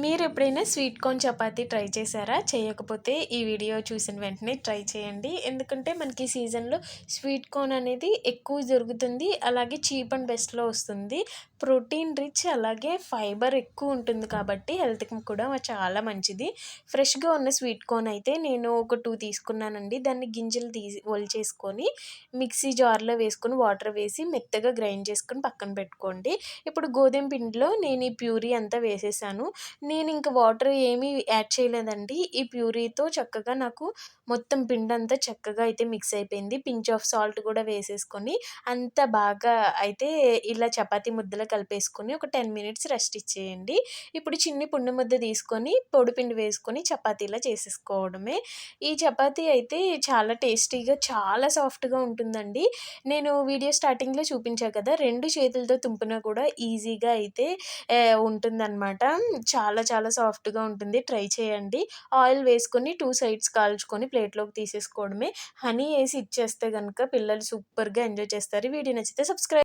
మీరు ఎప్పుడైనా sweet corn chapati try చేశారా? చేయకపోతే ఈ వీడియో చూసిన వెంటనే ట్రై చేయండి. ఎందుకంటే మనకి సీజన్లో స్వీట్ కార్న్ అనేది ఎక్కువ దొరుకుతుంది. అలాగే చీప్ అండ్ బెస్ట్లో వస్తుంది. ప్రోటీన్ రిచ్ అలాగే ఫైబర్ ఎక్కువ ఉంటుంది కాబట్టి హెల్త్కి కూడా చాలా మంచిది. ఫ్రెష్గా ఉన్న స్వీట్ కార్న్ అయితే నేను ఒక టూ తీసుకున్నానండి. దాన్ని గింజలు తీసి ఒలిచేసుకొని మిక్సీ జార్లో వేసుకొని వాటర్ వేసి మెత్తగా గ్రైండ్ చేసుకొని పక్కన పెట్టుకోండి. ఇప్పుడు గోధుమ పిండిలో నేను ఈ ప్యూరీ అంతా వేసేసాను. నేను ఇంక వాటర్ ఏమీ యాడ్ చేయలేదండి. ఈ ప్యూరీతో చక్కగా నాకు మొత్తం పిండి అంతా చక్కగా అయితే మిక్స్ అయిపోయింది. పించ్ ఆఫ్ సాల్ట్ కూడా వేసేసుకొని అంత బాగా అయితే ఇలా చపాతి ముద్దలో కలిపేసుకొని ఒక టెన్ మినిట్స్ రెస్ట్ ఇచ్చేయండి. ఇప్పుడు చిన్ని పుండు ముద్ద తీసుకొని పొడిపిండి వేసుకొని చపాతీలా చేసేసుకోవడమే. ఈ చపాతీ అయితే చాలా టేస్టీగా చాలా సాఫ్ట్గా ఉంటుందండి. నేను వీడియో స్టార్టింగ్లో చూపించాను కదా రెండు చేతులతో తుంపినా కూడా ఈజీగా అయితే ఉంటుందన్నమాట. చాలా చాలా చాలా సాఫ్ట్గా ఉంటుంది. ట్రై చేయండి. ఆయిల్ వేసుకొని టూ సైడ్స్ కాల్చుకొని ప్లేట్లోకి తీసేసుకోవడమే. హనీ వేసి ఇచ్చేస్తే కనుక పిల్లలు సూపర్గా ఎంజాయ్ చేస్తారు. వీడియో నచ్చితే సబ్స్క్రైబ్